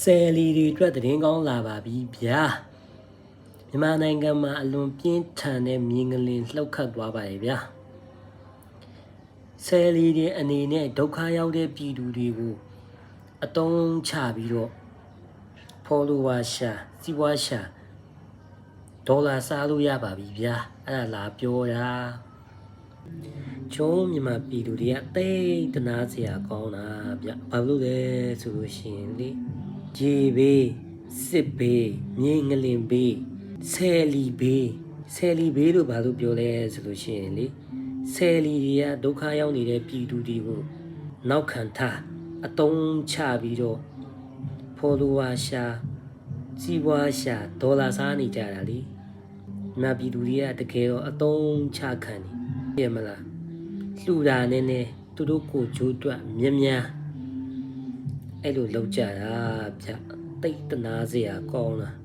ဆယ်လီတွေအတွက်သတင်းကောင်းလာပါပြီဗျာမြန်မာနိုင်ငံမှာအလွန်ပြင်းထန်တဲ့မြင်းကလင်လှုပ်ခတ်သွားပါရဲ့ဗျာဆယ်လီတွေအနေနဲ့ဒုက္ခရောက်တဲ့ပြည်သူတွေကိုအတုံးချပြီးတော့ follower ရှာစီးပွားရှာဒေါ်လာစားလို့ရပါပြီဗျာအဲ့ဒါလာပြောတာကျုံးမြန်မာပြည်သူတွေကတိတ်တနာစရာကောင်းတာဗျဘာလို့လဲဆိုလို့ရှိရင်လေ ရေဘေးစစ်ဘေးမြေငလင်ဘေးဆယ်လီဘေးဆယ်လီဘေးလို့ဘာလို့ပြောလဲဆိုလို့ရှိရင်လေဆယ်လီတွေကဒုက္ခရောက်နေတဲ့ပြည်သူတွေကိုနောက်ခံထားအတုံးချပြီးတော့ဖော်လိုဝါရှာစီးပွားရှာဒေါ်လာစားနေကြတာလေမြတ်ပြည်သူတွေကတကယ်တော့အတုံးချခံနေပြမလားလှူတာနဲ့နဲ့သူတို့ကိုဂျိုးတွက်မြ мян မြန်း အဲ့လိုလောက်ကြတာ ဗျတိတ်တနာစရာကောင်းလား